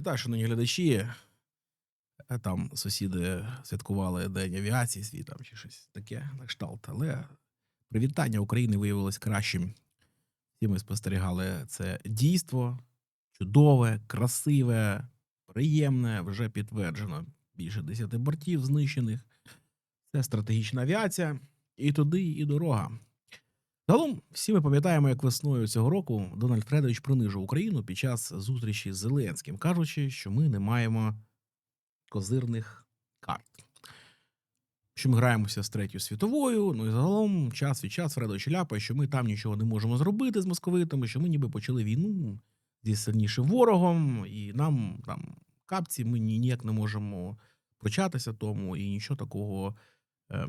Вітаю, шановні глядачі. Е, Там сусіди святкували День авіації свій там чи щось таке на кшталт. Але привітання України виявилось кращим. Всі ми спостерігали це дійство чудове, красиве, приємне, вже підтверджено. Більше 10 бортів знищених. Це стратегічна авіація. І туди, і дорога. Загалом, всі ми пам'ятаємо, як весною цього року Дональд Фредович принижив Україну під час зустрічі з Зеленським, кажучи, що ми не маємо козирних карт. Що ми граємося з третьою світовою. Ну і загалом час від часу Фредович ляпає, що ми там нічого не можемо зробити з московитами, що ми ніби почали війну зі сильнішим ворогом, і нам там капці ми ніяк не можемо прочатися тому, і нічого такого е,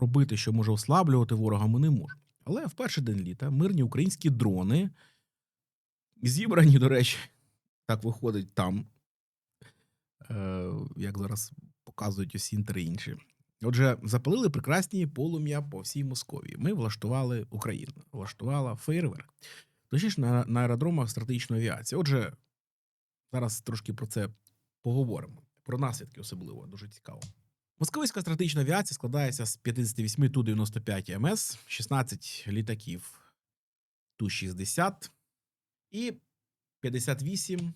робити, що може ослаблювати ворога, ми не можемо. Але в перший день літа мирні українські дрони, зібрані, до речі, так виходить там, е, як зараз показують усі та інші. Отже, запалили прекрасні полум'я по всій Московії. Ми влаштували Україну, влаштувала фейерверк. Точніше, на, на аеродромах стратегічної авіації. Отже, зараз трошки про це поговоримо. Про наслідки особливо дуже цікаво. Московська стратегічна авіація складається з 58 Ту-95 МС, 16 літаків Ту-60 і 58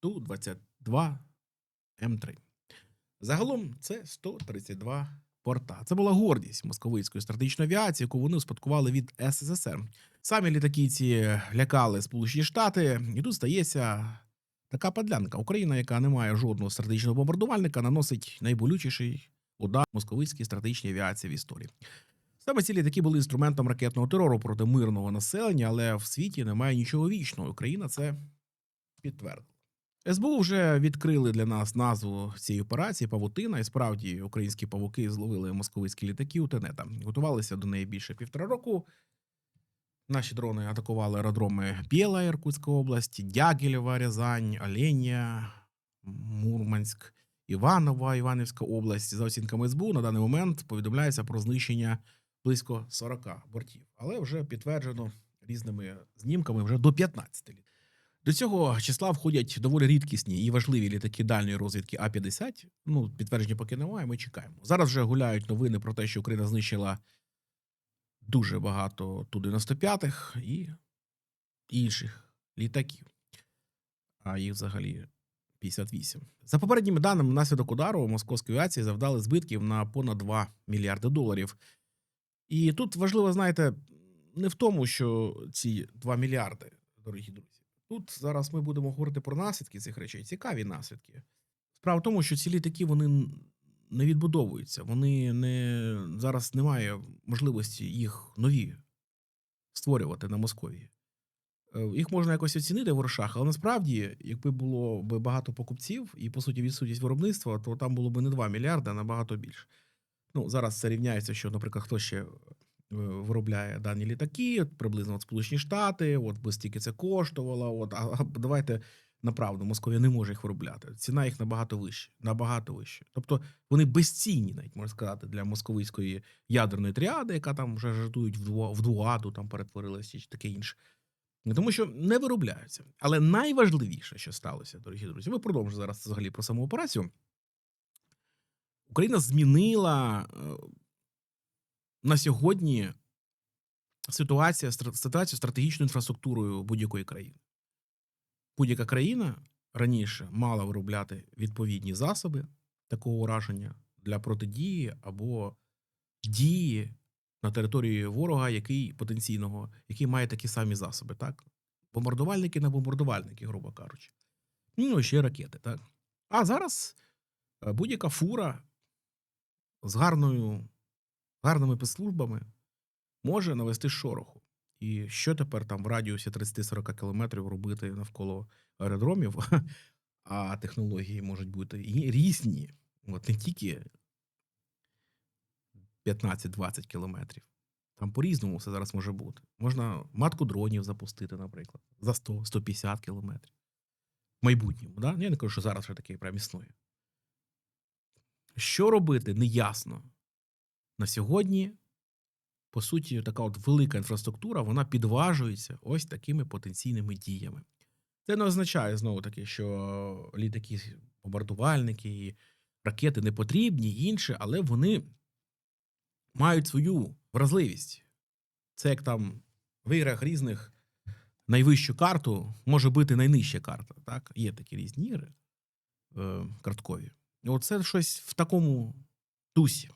Ту-22 М3. Загалом це 132 порта. Це була гордість московицької стратегічної авіації, яку вони успадкували від СССР. Самі літаки ці лякали Сполучені Штати, і тут стається така подлянка. Україна, яка не має жодного стратегічного бомбардувальника, наносить найболючіший удар московицькій стратегічній авіації в історії. Саме ці літаки були інструментом ракетного терору проти мирного населення, але в світі немає нічого вічного. Україна це підтвердила. СБУ вже відкрили для нас назву цієї операції Павутина, і справді українські павуки зловили московицькі літаки у Тенета. Готувалися до неї більше півтора року. Наші дрони атакували аеродроми Біла, Іркутська область, Дягілєва, Рязань, Оленя, Мурманськ, Іванова, Іванівська область. За оцінками СБУ на даний момент повідомляється про знищення близько 40 бортів, але вже підтверджено різними знімками вже до 15 літ. До цього числа входять доволі рідкісні і важливі літаки дальньої розвідки А-50. Ну, підтвердження поки немає, ми чекаємо. Зараз вже гуляють новини про те, що Україна знищила дуже багато Ту-95 і інших літаків. А їх взагалі 58. За попередніми даними, внаслідок удару московської авіації завдали збитків на понад 2 мільярди доларів. І тут важливо, знаєте, не в тому, що ці 2 мільярди, дорогі друзі. Тут зараз ми будемо говорити про наслідки цих речей, цікаві наслідки. Справа в тому, що ці літаки вони не відбудовуються. Вони не зараз немає можливості їх нові створювати на Московії. Е, Їх можна якось оцінити в грошах, але насправді, якби було б багато покупців і по суті відсутність виробництва, то там було б не 2 мільярди, а набагато більше. Ну зараз це рівняється, що, наприклад, хто ще е, виробляє дані літаки, приблизно от Сполучені Штати, от би стільки це коштувало. От а, давайте направду, Московія не може їх виробляти. Ціна їх набагато вища, набагато вища. Тобто вони безцінні, навіть можна сказати, для московицької ядерної тріади, яка там вже жартують в двуаду, там перетворилася чи таке інше. Тому що не виробляються. Але найважливіше, що сталося, дорогі друзі, ми продовжуємо зараз взагалі про саму операцію. Україна змінила е, на сьогодні ситуацію з стратегічною інфраструктурою будь-якої країни. Будь-яка країна раніше мала виробляти відповідні засоби такого ураження для протидії або дії на території ворога, який потенційного, який має такі самі засоби, так? Бомбардувальники на бомбардувальники, грубо кажучи. Ну, і ще ракети, так? А зараз е, будь-яка фура з гарною, гарними спецслужбами може навести шороху. І що тепер там в радіусі 30-40 кілометрів робити навколо аеродромів, а технології можуть бути і різні. От не тільки 15-20 кілометрів. Там по-різному все зараз може бути. Можна матку дронів запустити, наприклад, за 100-150 кілометрів. В майбутньому, да? Я не кажу, що зараз вже таке прям існує. Що робити, неясно. На сьогодні, по суті, така от велика інфраструктура, вона підважується ось такими потенційними діями. Це не означає знову таки, що літаки, бомбардувальники і ракети не потрібні, і інше, але вони мають свою вразливість. Це як там в іграх різних найвищу карту може бути найнижча карта. Так? Є такі різні ігри е, карткові. І Оце щось в такому дусі.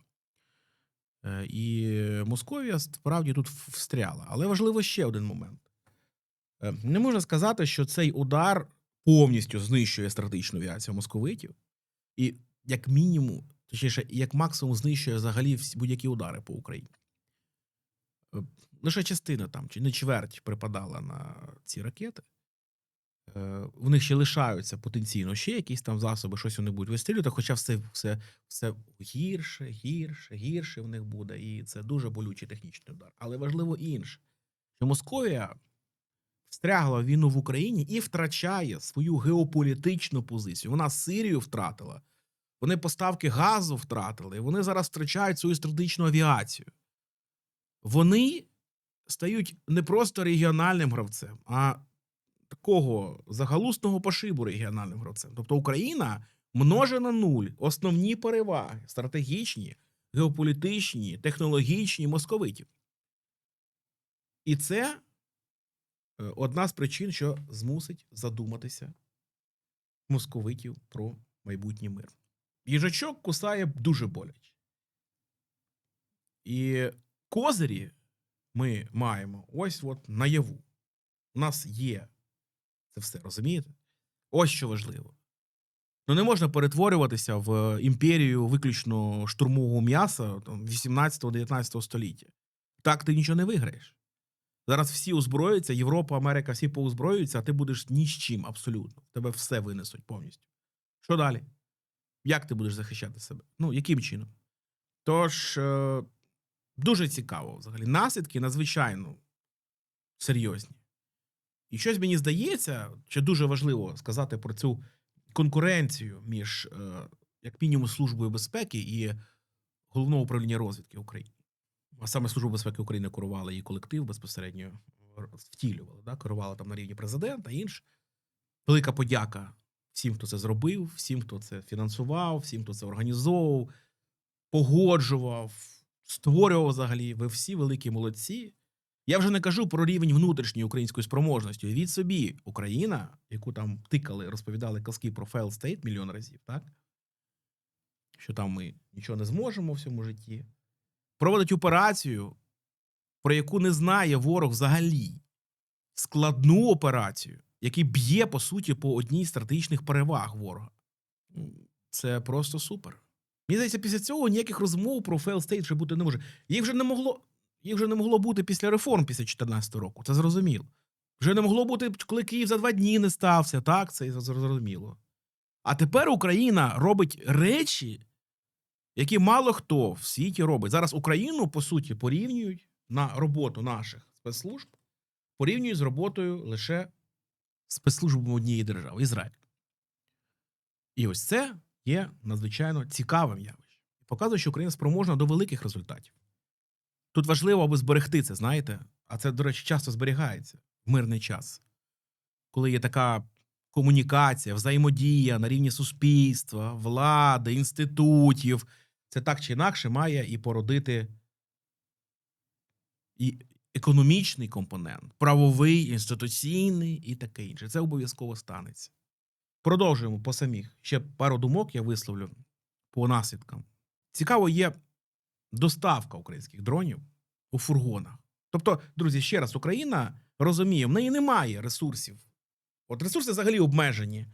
Е, І Московія справді тут встряла. Але важливо ще один момент. Е, Не можна сказати, що цей удар повністю знищує стратегічну авіацію московитів, і як мінімум, точніше, як максимум знищує взагалі будь-які удари по Україні. Е, Лише частина там, чи не чверть припадала на ці ракети. Е, В них ще лишаються потенційно ще якісь там засоби, щось вони будуть вистрілювати, хоча все, все, все гірше, гірше, гірше в них буде. І це дуже болючий технічний удар. Але важливо інше, що Московія встрягла війну в Україні і втрачає свою геополітичну позицію. Вона Сирію втратила, вони поставки газу втратили, і вони зараз втрачають свою стратегічну авіацію. Вони стають не просто регіональним гравцем, а такого загалусного пошибу регіональним гравцем. Тобто Україна множе на нуль основні переваги стратегічні, геополітичні, технологічні московитів. І це е, одна з причин, що змусить задуматися московитів про майбутній мир. Їжачок кусає дуже боляче. І козирі ми маємо ось от наяву. У нас є це все, розумієте? Ось що важливо. Ну не можна перетворюватися в імперію виключно штурмового м'яса 18-19 століття. Так ти нічого не виграєш. Зараз всі озброюються, Європа, Америка, всі поузброюються, а ти будеш ні з чим абсолютно. Тебе все винесуть повністю. Що далі? Як ти будеш захищати себе? Ну, яким чином? Тож, е, дуже цікаво взагалі. Наслідки надзвичайно серйозні. І щось мені здається, що дуже важливо сказати про цю конкуренцію між, е, як мінімум, Службою безпеки і головного управління розвідки України. А саме Служба безпеки України керувала її колектив безпосередньо втілювала, да? керувала там на рівні президента і інше. Велика подяка всім, хто це зробив, всім, хто це фінансував, всім, хто це організовував, погоджував, створював взагалі. Ви всі великі молодці. Я вже не кажу про рівень внутрішньої української спроможності. Від собі Україна, яку там тикали, розповідали казки про fail state мільйон разів, так? Що там ми нічого не зможемо в цьому житті. Проводить операцію, про яку не знає ворог взагалі. Складну операцію, який б'є, по суті, по одній з стратегічних переваг ворога. Це просто супер. Мені здається, після цього ніяких розмов про fail state вже бути не може. Їх вже не могло. Їх вже не могло бути після реформ після 2014 року. Це зрозуміло. Вже не могло бути, коли Київ за два дні не стався. Так, це зрозуміло. А тепер Україна робить речі, які мало хто в світі робить. Зараз Україну, по суті, порівнюють на роботу наших спецслужб, порівнюють з роботою лише спецслужбами однієї держави Ізраїль. І ось це є надзвичайно цікавим явищем. Показує, що Україна спроможна до великих результатів. Тут важливо, аби зберегти це, знаєте, а це, до речі, часто зберігається в мирний час, коли є така комунікація, взаємодія на рівні суспільства, влади, інститутів. Це так чи інакше має і породити і економічний компонент, правовий, інституційний і таке інше. Це обов'язково станеться. Продовжуємо по самих. Ще пару думок я висловлю по наслідкам. Цікаво є доставка українських дронів у фургонах. Тобто, друзі, ще раз, Україна розуміє, в неї немає ресурсів. От ресурси взагалі обмежені,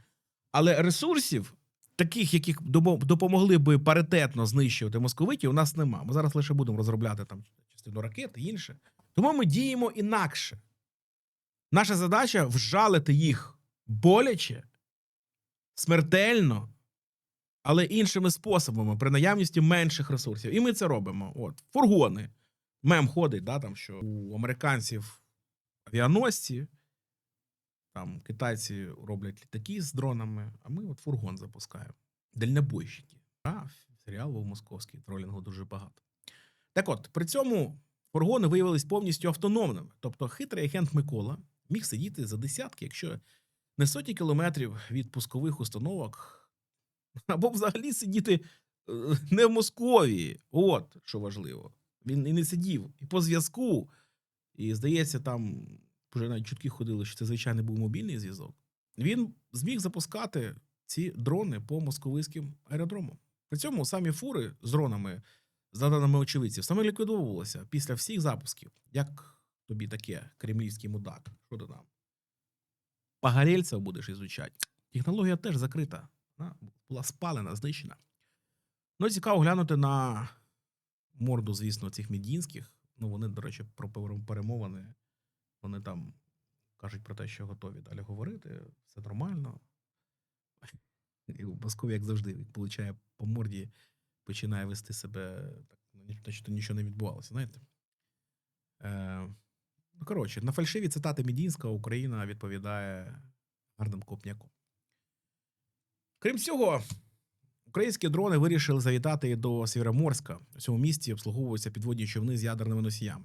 але ресурсів, таких, яких допомогли би паритетно знищувати московитів, у нас нема. Ми зараз лише будемо розробляти там частину ракет і інше. Тому ми діємо інакше. Наша задача вжалити їх боляче, смертельно, але іншими способами, при наявності менших ресурсів. І ми це робимо. От, фургони. Мем ходить, да, там, що у американців авіаносці, там китайці роблять літаки з дронами, а ми от фургон запускаємо. Дальнобойщики. А, серіал був московський, тролінгу дуже багато. Так от, при цьому фургони виявились повністю автономними. Тобто хитрий агент Микола міг сидіти за десятки, якщо не сотні кілометрів від пускових установок, або взагалі сидіти е, не в Московії. От що важливо. Він і не сидів, і по зв'язку. І здається, там вже навіть чутки ходили, що це звичайний був мобільний зв'язок. Він зміг запускати ці дрони по московицьким аеродромам. При цьому самі фури з дронами, за даними очевидців, саме ліквідовувалися після всіх запусків. Як тобі таке, кремлівський мудак? Що ти нам? Погорельців будеш ізучати. Технологія теж закрита. Вона була спалена, знищена. Ну, цікаво глянути на морду, звісно, цих медінських. Ну, вони, до речі, про перемовини. Вони там кажуть про те, що готові далі говорити, все нормально. І в як завжди, получає по морді, починає вести себе так, ну, наче нічого не відбувалося, знаєте. Е, ну, коротше, на фальшиві цитати Медінського Україна відповідає гарним копняком. Крім цього, українські дрони вирішили завітати до Сєвєроморська. У цьому місті обслуговуються підводні човни з ядерними носіями.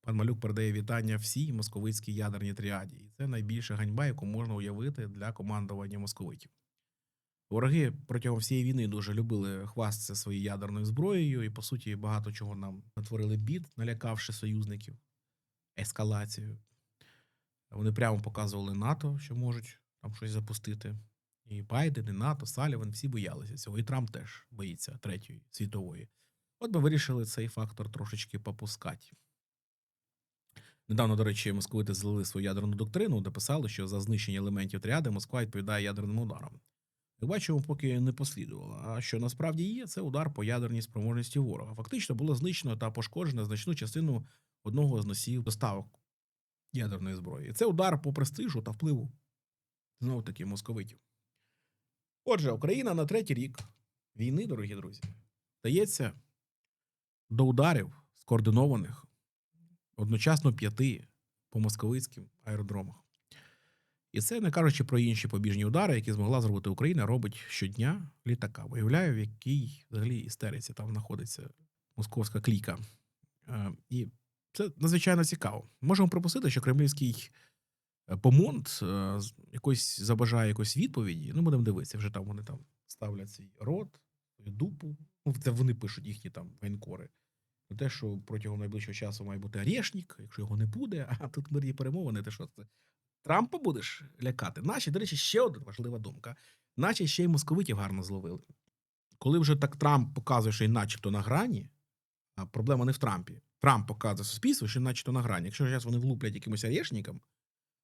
Пан Малюк передає вітання всій московицькій ядерній тріаді. І це найбільша ганьба, яку можна уявити для командування московитів. Вороги протягом всієї війни дуже любили хвастатися своєю ядерною зброєю, і, по суті, багато чого нам натворили бід, налякавши союзників, ескалацію. Вони прямо показували НАТО, що можуть там щось запустити. І Байден, і НАТО, Саліван, всі боялися цього. І Трамп теж боїться третьої світової. От ми вирішили цей фактор трошечки попускати. Недавно, до речі, московити злили свою ядерну доктрину, де писали, що за знищення елементів тріади Москва відповідає ядерним ударам. Як бачимо, поки не послідувало. А що насправді є, це удар по ядерній спроможності ворога. Фактично було знищено та пошкоджено значну частину одного з носіїв доставок ядерної зброї. Це удар по престижу та впливу знову таки московитів. Отже, Україна на третій рік війни, дорогі друзі, дається до ударів скоординованих одночасно п'яти по московицьким аеродромах. І це не кажучи про інші побіжні удари, які змогла зробити Україна, робить щодня літака. Виявляю, в якій взагалі істериці там знаходиться московська кліка. Е, І це надзвичайно цікаво. Можемо припустити, що кремлівський помонт е, якось забажає якоїсь відповіді. Ну, будемо дивитися, вже там вони там ставлять свій рот, свою дупу. Ну, це вони пишуть їхні там воєнкори. Те, що протягом найближчого часу має бути орешник, якщо його не буде, а тут мирні перемовини, ти що це? Трампа будеш лякати? Наші, до речі, ще одна важлива думка. Наші ще й московитів гарно зловили. Коли вже так Трамп показує, що він начебто на грані, а проблема не в Трампі. Трамп показує суспільству, що начебто на грані. Якщо зараз вони влуплять якимось орешникам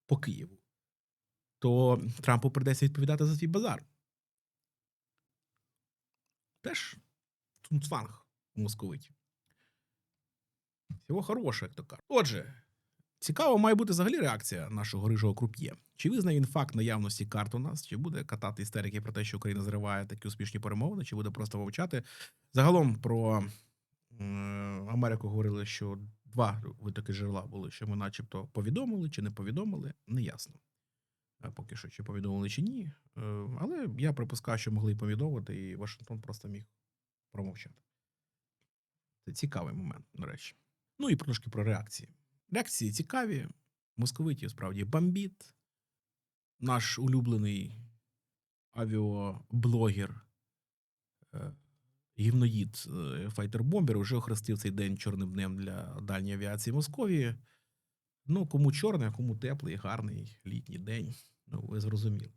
по Києву, то Трампу прийдеться відповідати за свій базар. Теж цунцванг у московитів. Всього хорошого, як то кажуть. Отже, цікаво має бути взагалі реакція нашого рижого круп'є. Чи визнає він факт наявності карт у нас, чи буде катати істерики про те, що Україна зриває такі успішні перемовини, чи буде просто мовчати. Загалом про е, Америку говорили, що два витоки джерела були, що ми начебто повідомили чи не повідомили, неясно. А Поки що, чи повідомили, чи ні. Е, Але я припускаю, що могли повідомити, і Вашингтон просто міг промовчати. Це цікавий момент, до речі. Ну і трошки про реакції. Реакції цікаві. Московитів справді бомбіт. Наш улюблений авіаблогер, е, гівноїд е, файтер-бомбер вже охрестив цей день чорним днем для дальньої авіації Московії. Ну, кому чорний, а кому теплий, гарний літній день. Ну, ви зрозуміли.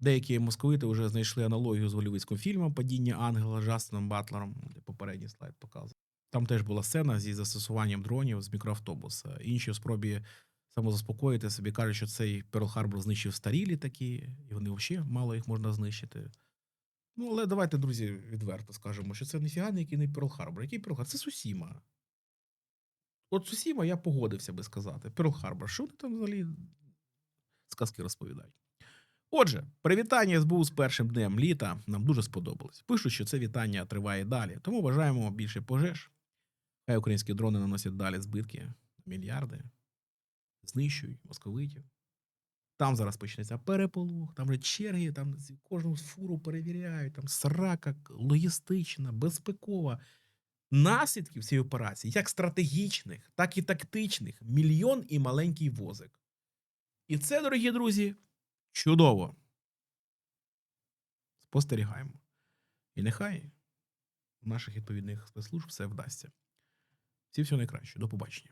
Деякі московити вже знайшли аналогію з голівудським фільмом Падіння ангела з Джастином Батлером, де попередній слайд показував. Там теж була сцена зі застосуванням дронів з мікроавтобуса. Інші в спробі самозаспокоїти собі кажуть, що цей Перл Харбор знищив старі літаки, і вони взагалі мало їх можна знищити. Ну, але давайте, друзі, відверто скажемо, що це ніфіга який не Перл Харбор. Який Перл Харбор? Це Сусіма. От Сусіма я погодився би сказати. Перл Харбор, що вони там взагалі сказки розповідають? Отже, привітання СБУ з першим днем літа нам дуже сподобалось. Пишуть, що це вітання триває далі, тому бажаємо більше пожеж. Хай українські дрони наносять далі збитки мільярди, знищують московитів. Там зараз почнеться переполох, там вже черги, там кожну фуру перевіряють, там срака логістична, безпекова. Наслідків цієї операції, як стратегічних, так і тактичних, мільйон і маленький возик. І це, дорогі друзі, чудово. Спостерігаємо. І нехай наших відповідних спецслужб все вдасться. Всі всього найкраще. До побачення.